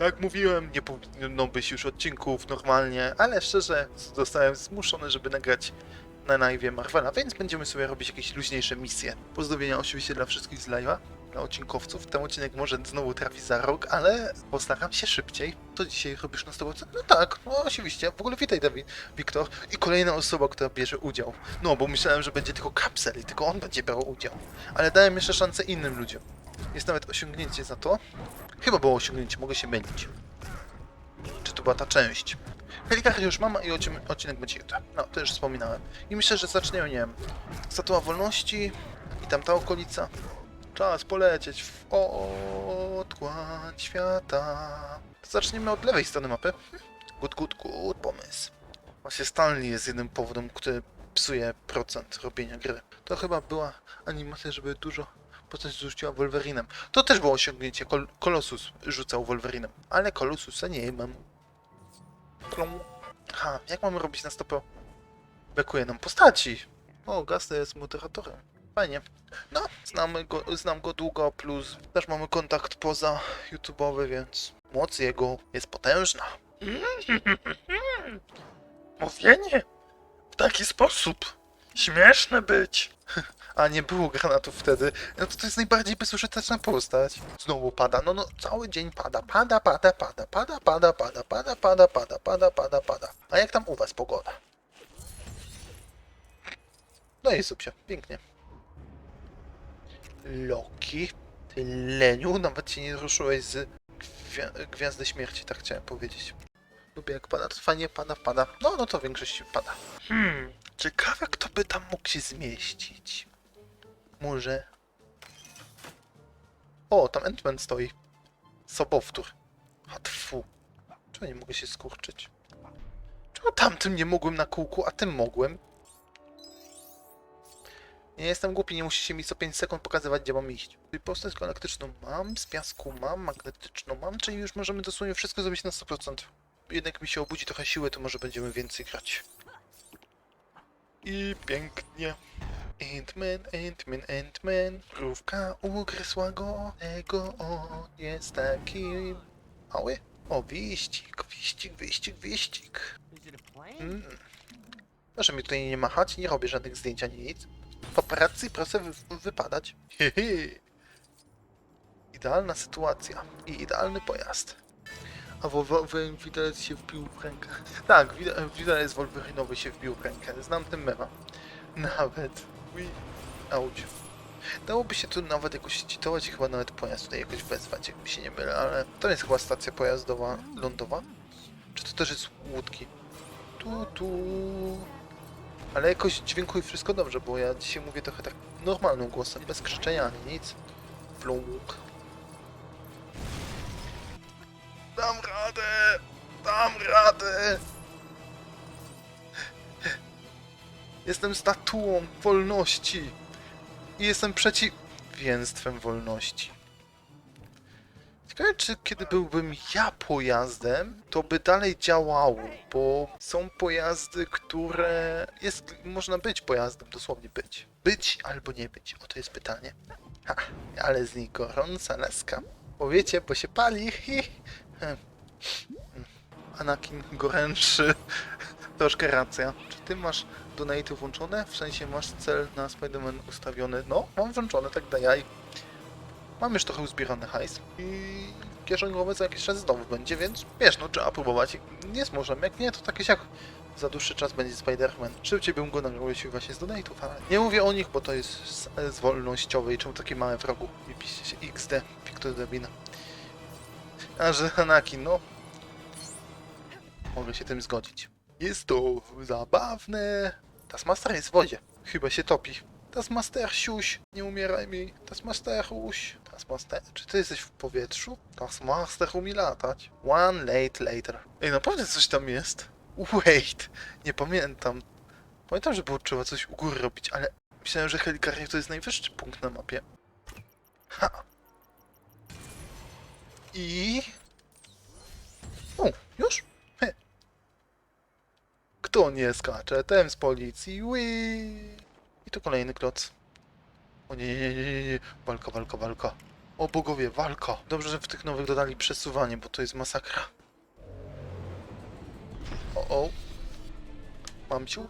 Jak mówiłem, nie powinno być już odcinków normalnie, ale szczerze zostałem zmuszony, żeby nagrać na live Marvela, więc będziemy sobie robić jakieś luźniejsze misje. Pozdrowienia oczywiście dla wszystkich z live'a, dla odcinkowców. Ten odcinek może znowu trafi za rok, ale postaram się szybciej. To dzisiaj robisz na 100%? No tak, no oczywiście. W ogóle witaj Dawid, Wiktor. I kolejna osoba, która bierze udział. No, bo myślałem, że będzie tylko kapsel i tylko on będzie brał udział. Ale dałem jeszcze szansę innym ludziom. Jest nawet osiągnięcie za to. Chyba było osiągnięcie, mogę się mylić. Czy to była ta część? Helikar już mam i odci- odcinek będzie jutro. No, to już wspominałem. I myślę, że zaczniemy, nie wiem, Statua Wolności i tam ta okolica. Czas polecieć w otchłań świata. Zaczniemy od lewej strony mapy. Good, good, good pomysł. Właśnie Stanley jest jednym powodem, który psuje procent robienia gry. To chyba była animacja, żeby dużo postać rzuciła Wolverinem. To też było osiągnięcie. Kol Kolosus rzucał Wolverinem. Ale Kolosusa nie mam. Plum. Ha, jak mamy robić na stopę? Brakuje nam postaci. O, Gasta jest moderatorem. Fajnie. No, znamy go, znam go długo, plus też mamy kontakt poza YouTube'owy, więc moc jego jest potężna. Mówienie w taki sposób. Śmieszne być. A nie było granatów wtedy. No to to jest najbardziej bezużyteczna postać. Znowu pada. No no cały dzień pada. Pada, pada, pada, pada, pada, pada, pada, pada, pada, pada, pada, pada. A jak tam u was pogoda? No i subsia. Pięknie. Loki. Ty leniu, nawet się nie ruszyłeś z gwia Gwiazdy Śmierci, tak chciałem powiedzieć. Lubię jak pada, to fajnie pada, pada. No, no to większość pada. Hmm, ciekawe kto by tam mógł się zmieścić. Może... O, tam Ant-Man stoi. Sobowtór. A tfu. Czemu nie mogę się skurczyć? Czemu tamtym nie mogłem na kółku, a tym mogłem? Nie jestem głupi, nie musicie mi co 5 sekund pokazywać, gdzie mam iść. Czyli postać galaktyczną mam, z piasku mam, magnetyczną mam, czyli już możemy dosłownie wszystko zrobić na 100%. Jednak mi się obudzi trochę siły, to może będziemy więcej grać. I pięknie. Ant-Man, Ant-Man, Ant-Man, krówka ugryzła go, tego on jest taki mały. O, wyścig, wyścig, wyścig, wyścig. Mm. Proszę mi tutaj nie machać, nie robię żadnych zdjęć ani nic. Paparazzi proszę wy wypadać. Hehe. Idealna sytuacja i idealny pojazd. A Wolverine widać się wbił w rękę. Tak, widać, widać Wolverinowy się wbił w rękę. Znam ten mema. Nawet. Ui. Auć. Dałoby się tu nawet jakoś citować i chyba nawet pojazd tutaj jakoś wezwać, jakby się nie mylę, ale to jest chyba stacja pojazdowa lądowa. Czy to też jest łódki? Tu, tu. Ale jakoś dźwiękuj wszystko dobrze, bo ja dzisiaj mówię trochę tak normalnym głosem, bez krzyczenia ani nic. Flunk. Dam radę! Dam radę! Jestem statuą wolności i jestem przeciwieństwem wolności. Ciekawe, czy kiedy byłbym ja pojazdem, to by dalej działało, bo są pojazdy, które jest, można być pojazdem, dosłownie być. Być albo nie być, oto jest pytanie. Ha, ale z niej gorąca laska. Powiecie, bo się pali. Hi. Hm. Anakin gorętszy. Troszkę racja. Czy ty masz donate włączone? W sensie masz cel na Spider-Man ustawiony? No, mam włączone, tak daj. Mam już trochę uzbierany hajs i kieszonkowy za jakiś czas znowu będzie, więc wiesz, no trzeba próbować. Nie możemy, jak nie, to tak jak za dłuższy czas będzie Spider-Man. Szybciej bym go nagrał, jeśli właśnie z donate'ów, ale nie mówię o nich, bo to jest z, z wolnościowej, czemu takie małe wrogu. Nie piszcie się XD, Victor Dabina. A że Hanaki, no... Mogę się tym zgodzić. Jest to zabawne. Taskmaster jest w wodzie. Chyba się topi. Taskmaster, siuś, nie umieraj mi. Taskmaster, uś. Taskmaster, czy ty jesteś w powietrzu? Taskmaster umie latać. One late later. Ej, naprawdę coś tam jest. Wait, nie pamiętam. Pamiętam, że było trzeba coś u góry robić, ale myślałem, że Helikarnia to jest najwyższy punkt na mapie. Ha. I... O, już? Kto nie skacze? Ten z policji. Wii. I tu kolejny kloc. O nie, nie, nie, nie, nie. Walka, walka, walka. O bogowie, walka. Dobrze, że w tych nowych dodali przesuwanie, bo to jest masakra. O, o. Mam ciu?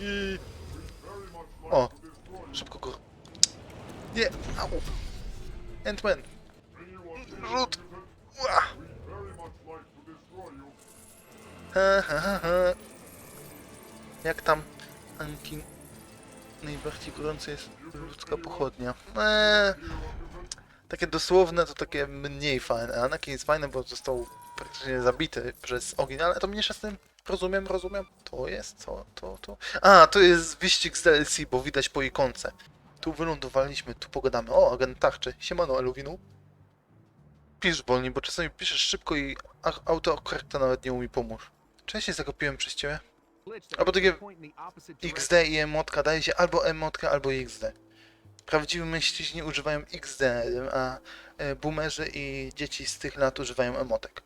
I... O, szybko go. Nie, au. Ant-Man. Rzut. Ła. Ha. Jak tam, Anki? Najbardziej gorąca jest ludzka pochodnia. Eee, takie dosłowne to takie mniej fajne. Anakin jest fajny, bo został praktycznie zabity przez ogień, ale to mniejsza z tym. Rozumiem, rozumiem. To jest, co, to, to. A, to jest wyścig z DLC, bo widać po ikonce. Tu wylądowaliśmy, tu pogadamy. O, agent tarczy. Siemano, Eluwinu. Pisz wolniej, bo czasami piszesz szybko i autokorrekta nawet nie umie pomóż. Się zakopiłem przez ciebie. Albo takie XD i emotka daje się albo emotkę, albo XD. Prawdziwi mężczyźni używają XD, a e, boomerzy i dzieci z tych lat używają emotek.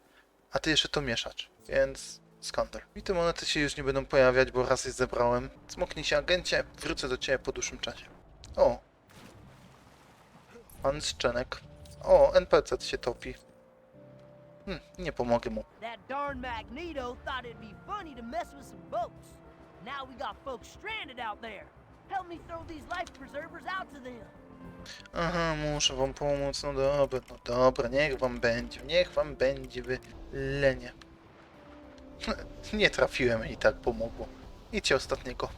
A ty jeszcze to mieszacz, więc skandal. I te monety się już nie będą pojawiać, bo raz je zebrałem. Smoknij się agencie, wrócę do ciebie po dłuższym czasie. O! Pan Szczenek. O, NPC się topi. Hm, nie pomogę mu. That darn Magneto thought it'd be funny to mess with some boats. Now we got folks stranded out there. Help me throw these life preservers out to them. Aha, muszę wam pomóc, no dobra, no dobra, niech wam będzie, niech wam będzie wy lenie. Nie trafiłem i tak pomogło. Idźcie ostatniego.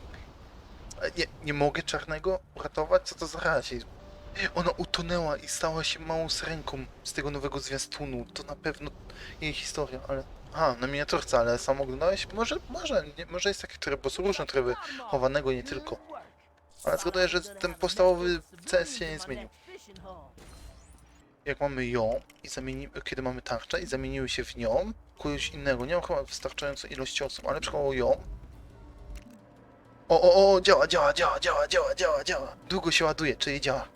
E, Nie, nie mogę czarnego uratować? Co to za rasizm? Ona utonęła i stała się małą ręką z tego nowego zwiastunu. To na pewno jej historia, ale... Aha, na miniaturce, ale sam oglądałeś? Może, może, nie, może jest taki tryb, bo są różne tryby chowanego, nie tylko. Ale zgaduję, że ten podstawowy CS się nie zmienił. jak mamy ją i zamienimy, kiedy mamy tarczę i zamieniły się w nią, kogoś innego, nie mam chyba wystarczającej ilości osób, ale przykładowo ją. O, o, o, działa, działa, działa, działa, działa, działa, działa. Długo się ładuje, czyli działa.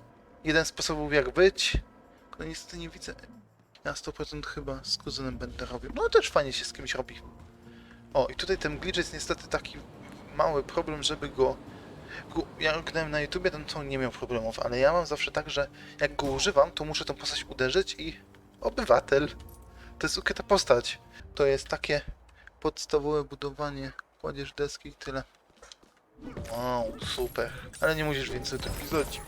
Jeden sposobów jak być, ale niestety nie widzę. Ja 100% chyba z kuzynem będę robił. No też fajnie się z kimś robi. O, i tutaj ten glitch jest niestety taki mały problem, żeby go... ja oglądałem na YouTubie, ten to nie miał problemów, ale ja mam zawsze tak, że jak go używam, to muszę tą postać uderzyć i obywatel. To jest ukryta postać. To jest takie podstawowe budowanie. Kładziesz deski i tyle. Wow, super. Ale nie musisz więcej tak pisać.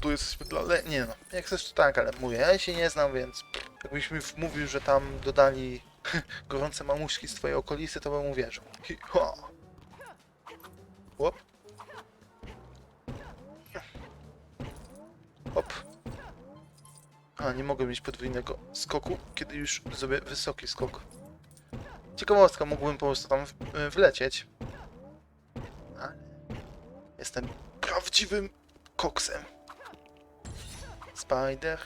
Tu jesteśmy dla. Nie no, jak chcesz to tak, ale mówię, ja się nie znam, więc jakbyś mi mówił, że tam dodali gorące mamuśki z twojej okolicy, to bym uwierzył. Ha. Łop. Hop. A, nie mogę mieć podwójnego skoku, kiedy już zrobię wysoki skok. Ciekawostka, mógłbym po prostu tam w- y, wlecieć. Ale jestem prawdziwym koksem. Spider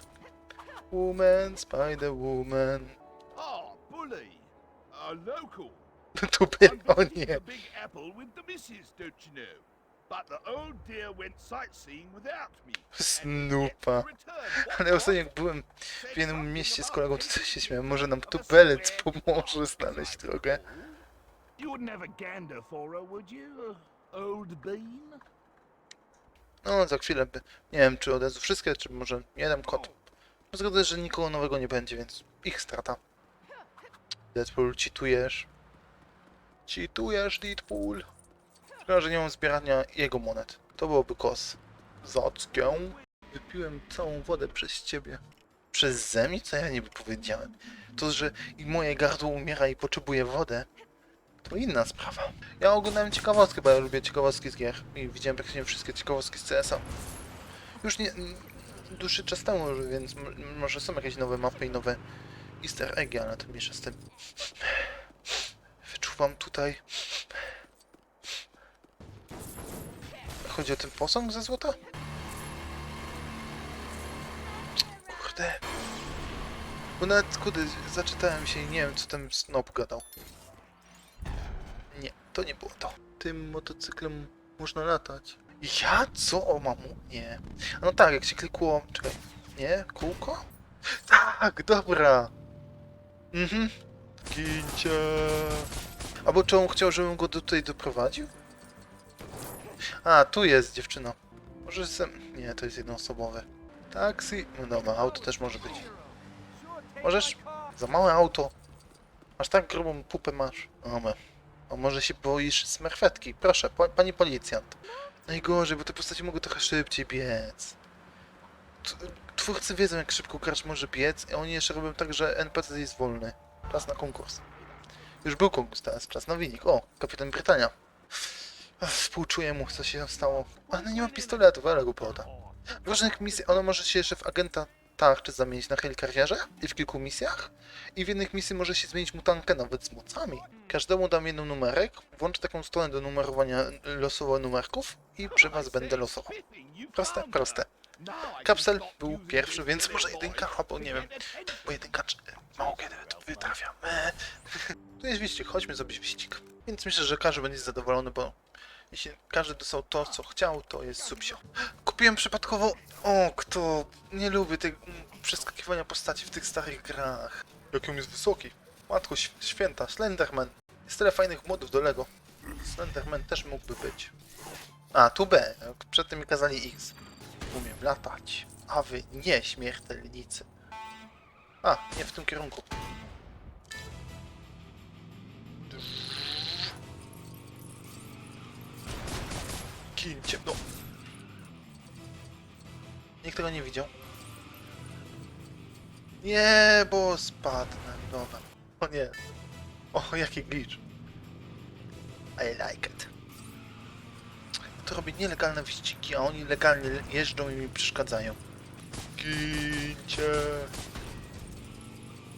Woman, Spider Woman. Ah, Bully. A local. I'm o nie. Big Apple with the missus, don't you know? But the old dear went sightseeing without me. Snupa. Ale ostatnio jak byłem w jednym mieście z kolegą, to też się śmiałem. Może nam tupelec pomoże znaleźć drogę. You wouldn't have a gander for her, would you? Old bean? No, za chwilę by. Nie wiem, czy od wszystkie, czy może jeden kot. Zgodzę, że nikogo nowego nie będzie, więc ich strata. Deadpool, cheatujesz. Cheatujesz, Deadpool. Szkoda, że nie mam zbierania jego monet. To byłoby kos. Zackę. Wypiłem całą wodę przez ciebie. Przez zemi? Co ja niby powiedziałem? To, że i moje gardło umiera i potrzebuje wodę, to inna sprawa. Ja oglądałem ciekawostki, bo ja lubię ciekawostki z gier i widziałem praktycznie wszystkie ciekawostki z CS-a. Już nie... dłuższy czas temu, więc może są jakieś nowe mapy i nowe easter eggi, ale to mniejsza z tym. Wyczuwam tutaj... Chodzi o ten posąg ze złota? Kurde. Bo nawet, kurde, zaczytałem się i nie wiem, co ten Snop gadał. To nie było to. Tym motocyklem można latać. Ja? Co? O mamu? Nie. No tak, jak się klikło... Czekaj. Nie? Kółko? Tak, dobra. Mhm. Gincie. Albo czy on chciał, żebym go tutaj doprowadził? A, tu jest dziewczyna. Może jestem... Nie, to jest jednoosobowe. Taksi. No dobra, auto też może być. Możesz? Za małe auto. Aż tak grubą pupę masz. Dobra. A może się boisz smerfetki? Proszę, po, pani policjant. Najgorzej, bo te postacie mogą trochę szybciej biec. T- Twórcy wiedzą, jak szybko gracz może biec, a oni jeszcze robią tak, że NPC jest wolny. Czas na konkurs. Już był konkurs, teraz czas na wynik. O, kapitan Brytania. Współczuję mu, co się stało. Ale nie ma pistoletów, ale głupota. W różnych misjach, ono może się jeszcze w agenta tarczy zamienić na helikarierze i w kilku misjach. I w jednych misji może się zmienić mutankę nawet z mocami. Każdemu dam jeden numerek, włączę taką stronę do numerowania losowo numerków i przy was będę losował. Proste, proste. Kapsel był pierwszy, więc może jedynka, albo nie wiem, bo jedynka czy- mało kiedy wytrafia. Tu jest wyścig, chodźmy zrobić wyścig. Więc myślę, że każdy będzie zadowolony, bo jeśli każdy dostał to, co chciał, to jest subsio. Kupiłem przypadkowo... O, kto nie lubi tych mm, przeskakiwania postaci w tych starych grach. Jaki on jest wysoki. Matko święta, Slenderman. Jest tyle fajnych modów do Lego. Slenderman też mógłby być. A, tu B. Przed tym mi kazali X. Umiem latać. A wy nie, śmiertelnicy. A, nie w tym kierunku. Kincie, no. Nikt tego nie widział. Nie, bo spadnę. Dobra. O nie. O, jaki glitch. I like it. To robię nielegalne wyścigi, a oni legalnie jeżdżą i mi przeszkadzają. Gincie.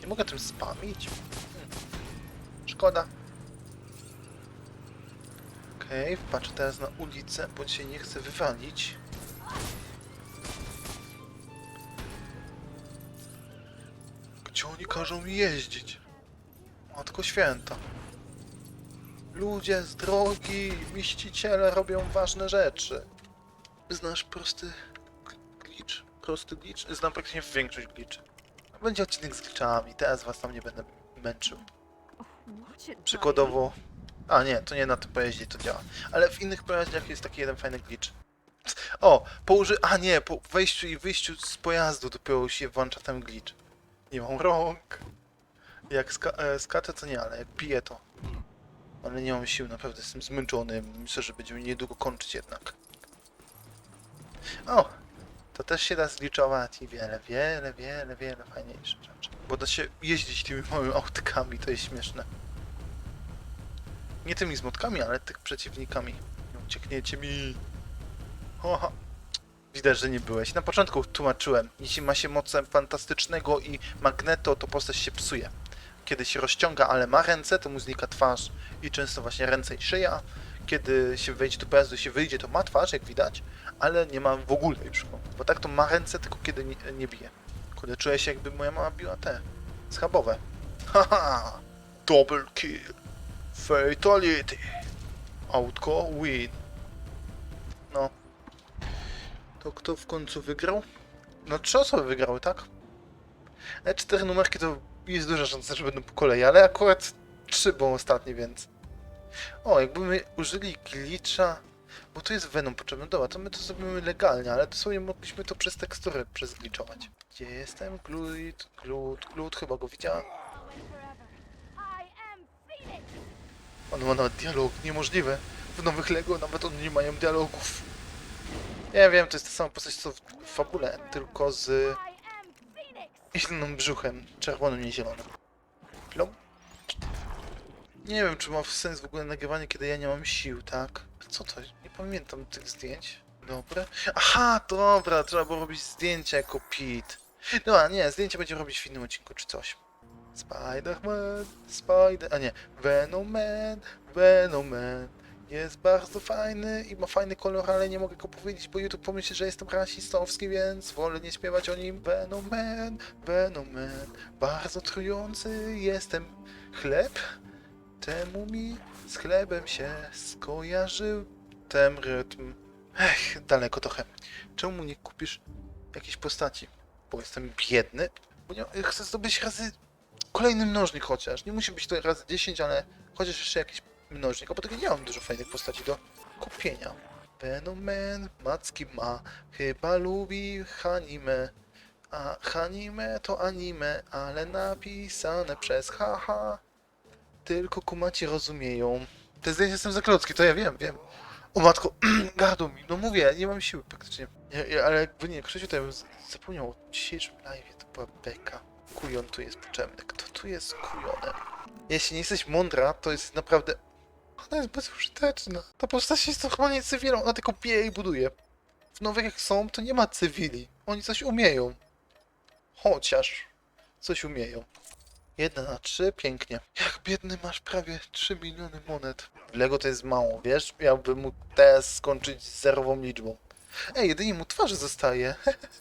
Nie mogę tym spamić. Hmm. Szkoda. Okej, patrzę teraz na ulicę, bo się nie chcę wywalić. Gdzie oni każą mi jeździć? Matko święta. Ludzie z drogi, mieściciele robią ważne rzeczy. Znasz prosty glitch? Prosty glitch? Znam praktycznie większość glitchy. Będzie odcinek z glitchami, teraz was tam nie będę męczył. Przykładowo... A nie, to nie na tym pojeździe to działa. Ale w innych pojazdach jest taki jeden fajny glitch. O, po uży... A nie, po wejściu i wyjściu z pojazdu dopiero się włącza ten glitch. Nie mam rąk. Jak ska e, skaczę to nie, ale jak piję to... Ale nie mam sił, naprawdę jestem zmęczony. Myślę, że będziemy niedługo kończyć jednak. O! To też się da zliczować i wiele, wiele, wiele, wiele fajniejsze rzeczy. Bo da się jeździć tymi małymi autykami, to jest śmieszne. Nie tymi z motkami, ale tych przeciwnikami. Nie Uciekniecie mi. Oha. Widać, że nie byłeś. Na początku tłumaczyłem. Jeśli ma się moce fantastycznego i magneto, to postać się psuje. Kiedy się rozciąga, ale ma ręce, to mu znika twarz i często właśnie ręce i szyja. Kiedy się wejdzie do pojazdu, się wyjdzie, to ma twarz, jak widać, ale nie ma w ogóle już go. Bo tak to ma ręce, tylko kiedy nie, nie bije. Kurde, czuję się jakby moja mama biła te schabowe. Haha! Double kill! Fatality! Autko win. No. To kto w końcu wygrał? No trzy osoby wygrały, tak? Ale cztery numerki to jest duża szansa, że będą po kolei, ale akurat trzy były ostatnie, więc... O, jakbyśmy użyli glitcha... Bo tu jest Venom potrzebny, dobra, to my to zrobimy legalnie, ale dosłownie mogliśmy to przez teksturę przezgliczować. Gdzie jestem? Glut, glut, glut, chyba go widziałem. On ma nawet dialog, niemożliwe. W nowych Lego nawet oni nie mają dialogów. Ja wiem, to jest ta sama postać co w fabule, tylko z innym brzuchem, czerwonym, nie zielonym. Plom. Nie wiem, czy ma sens w ogóle nagrywanie, kiedy ja nie mam sił, tak? Co to? Nie pamiętam tych zdjęć. Dobre. Aha, dobra, trzeba było robić zdjęcia jako Pete. Dobra, nie, zdjęcia będziemy robić w innym odcinku, czy coś. Spider-Man, Spider... A nie, Venom Man, Venom Man. Jest bardzo fajny i ma fajny kolor, ale nie mogę go powiedzieć, bo YouTube pomyśli, że jestem rasistowski, więc wolę nie śpiewać o nim. Venom Man, Venom Man, bardzo trujący jestem. Chleb? Temu mi z chlebem się skojarzył ten rytm. Ech, daleko trochę. Czemu nie kupisz jakiejś postaci? Bo jestem biedny? Bo nie, chcę zdobyć razy kolejny mnożnik chociaż. Nie musi być to razy 10, ale chociaż jeszcze jakiś mnożnik. A po tego nie mam dużo fajnych postaci do kupienia. Fenomen macki ma, chyba lubi anime. A anime to anime, ale napisane przez haha. Tylko kumaci rozumieją. Te zdjęcia są za klocki, to ja wiem, wiem. O matko, gardło mi, no mówię, nie mam siły praktycznie. Ja, ja, ale jakby nie, Krzysiu to ja bym zapomniał o dzisiejszym live, to była beka. Kujon tu jest potrzebny. Kto tu jest kujonem? Jeśli nie jesteś mądra, to jest naprawdę... Ona jest bezużyteczna. Ta postać jest normalnie cywilą, ona tylko pije i buduje. W nowych jak są, to nie ma cywili. Oni coś umieją. Chociaż coś umieją. Jedna na trzy, pięknie. Jak biedny masz prawie 3 miliony monet. Lego to jest mało, wiesz? Miałbym mu teraz skończyć z zerową liczbą. Ej, jedynie mu twarzy zostaje.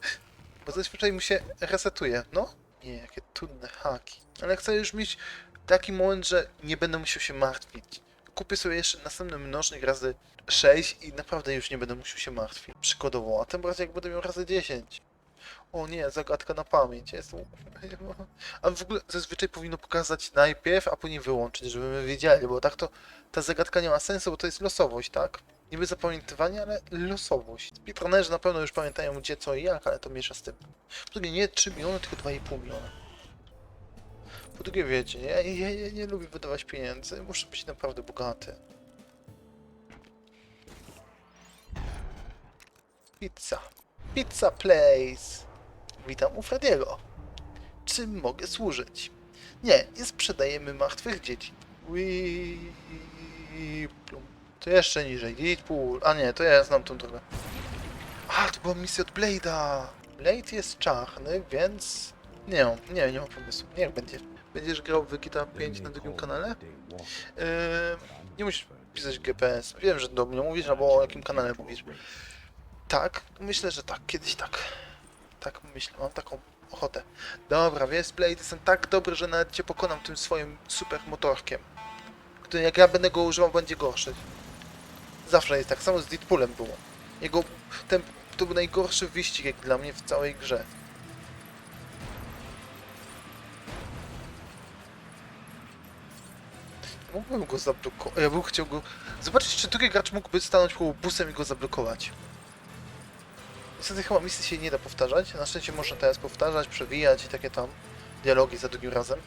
Bo zazwyczaj mu się resetuje. No? Nie, jakie trudne haki. Ale chcę już mieć taki moment, że nie będę musiał się martwić. Kupię sobie jeszcze następny mnożnik razy 6 i naprawdę już nie będę musiał się martwić. Przykładowo, a tym bardziej jak będę miał razy 10. O nie, zagadka na pamięć. Jest... A w ogóle zazwyczaj powinno pokazać najpierw, a później wyłączyć, żebyśmy wiedzieli, bo tak to ta zagadka nie ma sensu, bo to jest losowość, tak? Niby zapamiętywanie, ale losowość. Speedrunnerzy na pewno już pamiętają gdzie, co i jak, ale to miesza z tym. Po drugie, nie 3 miliony, tylko 2,5 miliona. Po drugie, wiecie, ja, ja, ja nie lubię wydawać pieniędzy, muszę być naprawdę bogaty. Pizza. Pizza Place. Witam u Frediego. Czym mogę służyć? Nie, nie sprzedajemy martwych dzieci. Wii... plum. To jeszcze niżej. Deadpool. A nie, to ja znam tą drogę. A, to była misja od Blade'a. Blade jest czarny, więc... Nie nie, nie mam pomysłu. Niech będzie. Będziesz grał w GTA 5 na drugim kanale? Yy, nie musisz pisać GPS. Wiem, że do mnie mówisz, albo o jakim kanale mówisz. Tak, myślę, że tak, kiedyś tak. Tak myślę, mam taką ochotę. Dobra, wiesz, Blade, jestem tak dobry, że nawet cię pokonam tym swoim super motorkiem. Który jak ja będę go używał, będzie gorszy. Zawsze jest tak, samo z Deadpoolem było. Jego, ten, to był najgorszy wyścig jak dla mnie w całej grze. Mógłbym go zablokować. Ja bym chciał go. Zobaczyć, czy drugi gracz mógłby stanąć koło busem i go zablokować. Niestety chyba misji się nie da powtarzać. Na szczęście można teraz powtarzać, przewijać i takie tam dialogi za drugim razem.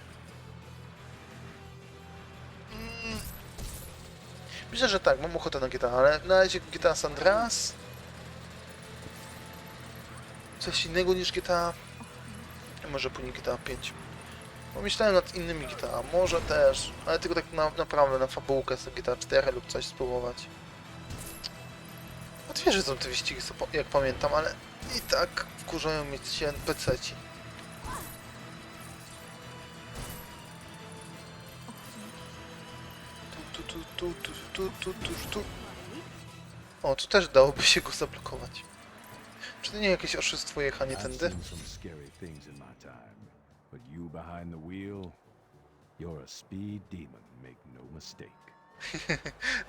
Myślę, że tak, mam ochotę na GTA, ale na razie GTA San Andreas. Coś innego niż GTA. Może później GTA 5. Pomyślałem nad innymi GTA, może też, ale tylko tak na, naprawdę na fabułkę z GTA 4 lub coś spróbować. Łatwiejsze są te wyścigi, jak pamiętam, ale i tak wkurzają mnie ci NPC-ci. tu, tu, tu, tu, tu, tu. O, tu też dałoby się go zablokować. Czy to nie jakieś oszustwo jechanie tędy?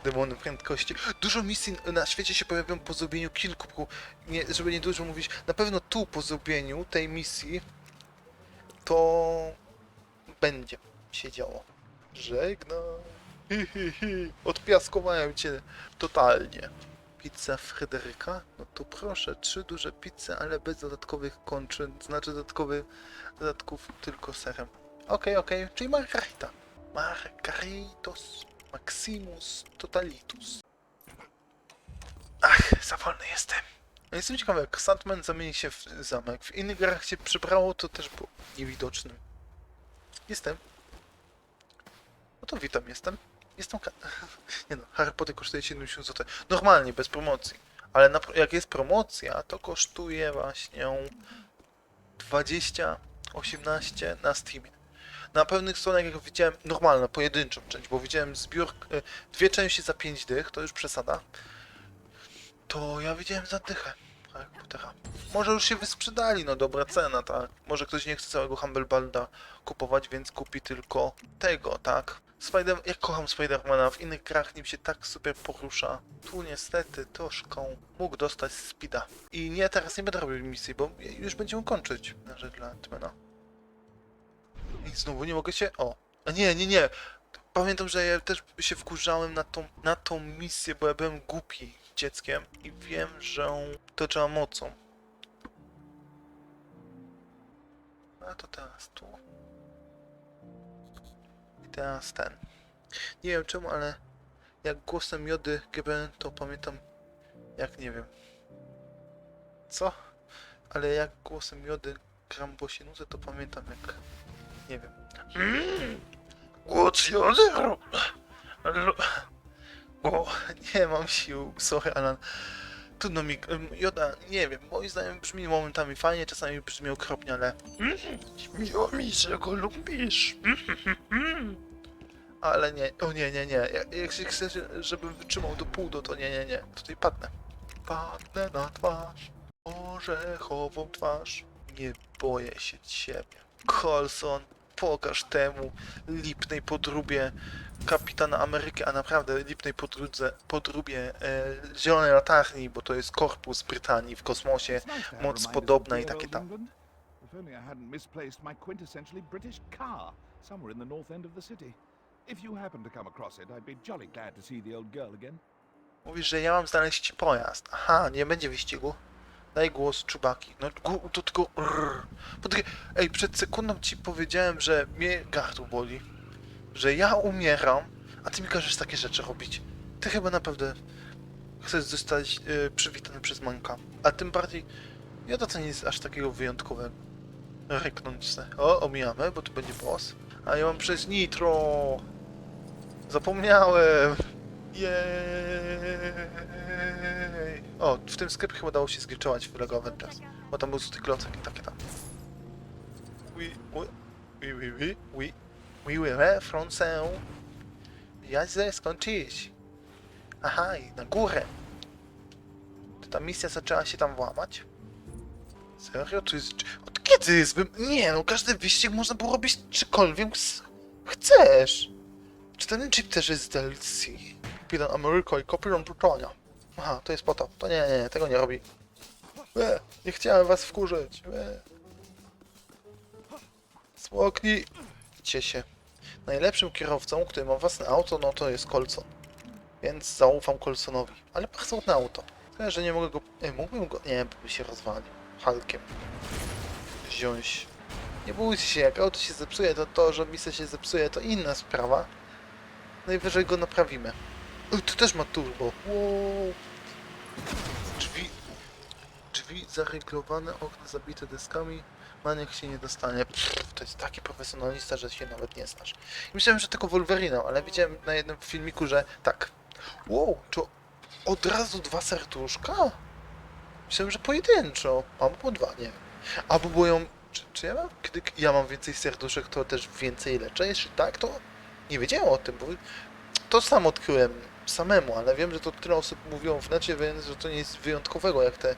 Demony prędkości. Dużo misji na świecie się pojawią po zrobieniu kilku, nie, żeby nie dużo mówić. Na pewno tu po zrobieniu tej misji to będzie się działo. Żegnam. Hi, hi. Odpiaskowałem cię totalnie. Pizza Fryderyka? No to proszę, trzy duże pizze, ale bez dodatkowych kończyn, znaczy dodatkowych dodatków tylko serem. Okej, okej, czyli margarita. Margaritos. Maximus Totalitus. Ach, za wolny jestem. No jestem ciekawy, jak Sandman zamieni się w zamek. W innych grach się przybrało, to też było niewidocznym. Jestem. No to witam, jestem. Jestem ka- Nie no, Harry Potter kosztuje 70 zł. Normalnie, bez promocji. Ale na, jak jest promocja, to kosztuje właśnie 20, 18 na Steamie. Na pewnych stronach, jak widziałem, normalna, pojedynczą część, bo widziałem zbiór, e, dwie części za 5 dych, to już przesada. To ja widziałem za dychę Harry Pottera. Może już się wysprzedali, no dobra cena, tak. Może ktoś nie chce całego Humble Bundle'a kupować, więc kupi tylko tego, tak. Spider jak kocham Spidermana, w innych grach nim się tak super porusza. Tu niestety troszkę mógł dostać speeda. I nie, teraz nie będę robił misji, bo już będziemy kończyć na rzecz dla Antmana. I znowu nie mogę się. O! A nie, nie, nie! Pamiętam, że ja też się wkurzałem na tą, na tą misję, bo ja byłem głupi. dzieckiem i wiem, że to trzeba mocą. A to teraz tu. Teraz ten. Nie wiem czemu, ale jak głosem Jody GBN to pamiętam jak nie wiem. Co? Ale jak głosem Jody gram Bosinuzę to pamiętam jak nie wiem. Mm, głos Jody? O, nie mam sił, sorry Alan. Trudno mi, Joda, nie wiem, moim zdaniem brzmi momentami fajnie, czasami brzmi okropnie, ale... Mm, Miło mi, że go lubisz. Mm, Ale nie, o nie, nie, nie, jak, jeśli chcesz, żebym wytrzymał do pół, do to nie, nie, nie, tutaj padnę. Padnę na twarz, orzechową twarz, nie boję się ciebie. Colson, pokaż temu lipnej podróbie kapitana Ameryki, a naprawdę lipnej podróbce, podróbie e, zielonej latarni, bo to jest korpus Brytanii w kosmosie. Moc podobna i takie tam. If only I hadn't misplaced my quintessentially British car somewhere in the north end of the city. If you happen to come across it, I'd be jolly glad to see the old girl again. Mówisz, że ja mam znaleźć pojazd. Aha, nie będzie wyścigu. Daj głos czubaki. No to tylko... rrr. Poczekaj, Ej, przed sekundą ci powiedziałem, że mnie gardło boli. Że ja umieram, a ty mi każesz takie rzeczy robić. Ty chyba naprawdę chcesz zostać y, przywitany przez Manka. A tym bardziej... Ja to nie jest aż takiego wyjątkowego. Ryknąć se. O, omijamy, bo tu będzie boss. A ja mam przez nitro. Zapomniałem. Jej. O, w tym sklepie chyba dało się zgliczować w Avengers. Bo tam był złoty klocek i takie tam. Oui, oui, oui, oui, oui, oui, oui, oui, oui, skończyłeś. Aha, na górę. To ta misja zaczęła się tam włamać? Serio? To jest... Od kiedy jest... Nie no, każdy wyścig można było robić czykolwiek chcesz. Czy ten chip też jest z DLC? Kapitan Ameryka i Kapitan Brytania. Aha, to jest po to. To nie, nie, tego nie robi. E, nie chciałem was wkurzyć. E. Smoknijcie się. Najlepszym kierowcą, który ma własne auto, no to jest Colson. Więc zaufam Colsonowi. Ale ładne auto. Tyle, że nie mogę go... Nie, mógłbym go... Nie, by się rozwalił. Halkiem. Wziąć. Nie bójcie się, jak auto się zepsuje, to to, że misja się zepsuje, to inna sprawa. Najwyżej go naprawimy. Oj, to też ma turbo. Wow. Drzwi... Drzwi zareglowane, okna zabite deskami. Maniak się nie dostanie. Pff, to jest taki profesjonalista, że się nawet nie znasz. Myślałem, że tylko Wolverina, ale widziałem na jednym filmiku, że tak. Wow, to od razu dwa serduszka? Myślałem, że pojedynczo. Albo po dwa, nie wiem. Albo bo ją... Czy, czy ja mam? Kiedy ja mam więcej serduszek, to też więcej leczę? Jeśli tak, to nie wiedziałem o tym, bo to sam odkryłem samemu, ale wiem, że to tyle osób mówiło w necie, więc że to nie jest wyjątkowego, jak te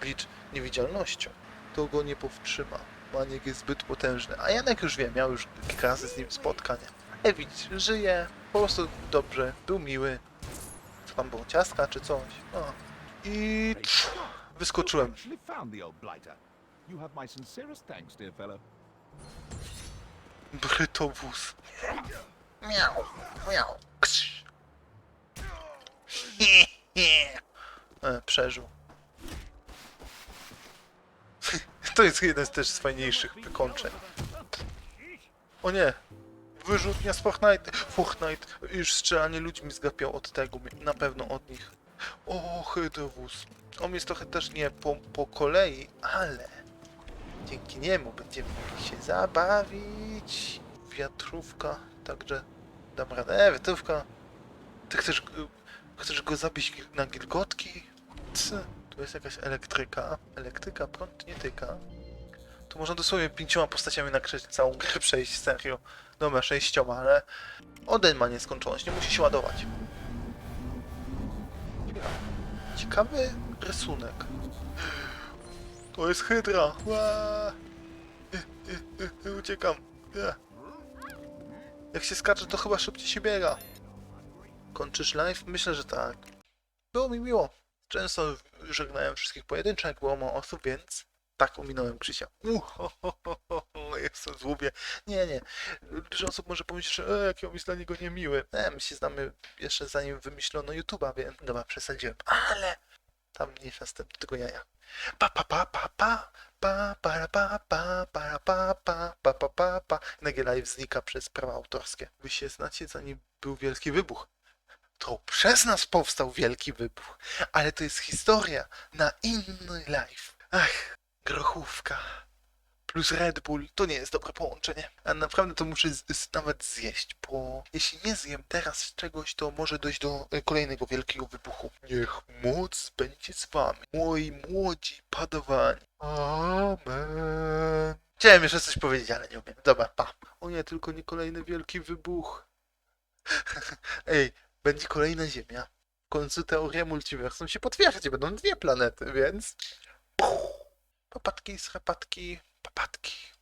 glitch niewidzialnością. To go nie powstrzyma. Maniek jest zbyt potężny. A Janek już wie, miał już kilka razy z nim spotkania. E, widzisz, żyje, po prostu dobrze, był miły. Co tam było, ciastka czy coś? No. I pff, wyskoczyłem. Brytowóz. Miał, miał. Ksz. E, przeżył. To jest jeden z też z fajniejszych wykończeń. O nie! Wyrzutnia z Fortnite. Fortnite. Już strzelanie ludźmi zgapiał od tego. Na pewno od nich. O, hydrowóz. On jest trochę też nie po, po kolei, ale dzięki niemu będziemy mogli się zabawić. Wiatrówka, także dam radę. E, wiatrówka. Ty chcesz, go- chcesz go zabić na gilgotki? C. Tu jest jakaś elektryka. Elektryka, prąd nie tyka. Tu można dosłownie pięcioma postaciami nakreślić całą grę przejść, serio. Dobra, sześcioma, ale Oden ma nieskończoność, nie musi się ładować. Ciekawy rysunek. To jest hydra. Y, y, y, Uciekam. Ja. Jak się skacze, to chyba szybciej się biega. Kończysz live? Myślę, że tak. Było mi miło. Często żegnałem wszystkich pojedynczo, było mało osób, więc tak ominąłem Krzysia. Uhohoho, jestem złubię. Nie, nie. Dużo osób może pomyśleć, że e, jaki on jest dla niego niemiły. E, my się znamy jeszcze zanim wymyślono YouTube'a, więc dobra, przesadziłem. Ale tam tym, do tego jaja. Pa, pa, pa, pa, pa. Pa, para, pa, pa, para, pa, pa, pa, pa, pa, pa. Nagle live znika przez prawa autorskie. Wy się znacie, zanim był wielki wybuch. To przez nas powstał wielki wybuch. Ale to jest historia na inny live. Ach, grochówka plus Red Bull to nie jest dobre połączenie. A naprawdę to muszę nawet zjeść, bo jeśli nie zjem teraz czegoś, to może dojść do e, kolejnego wielkiego wybuchu. Niech moc będzie z wami, moi młodzi padawani. Amen. Chciałem jeszcze coś powiedzieć, ale nie umiem. Dobra, pa. O nie, tylko nie kolejny wielki wybuch. Ej, będzie kolejna Ziemia. W końcu teoria multiversum się potwierdzi, będą dwie planety, więc... Papatki, srapatki, papatki.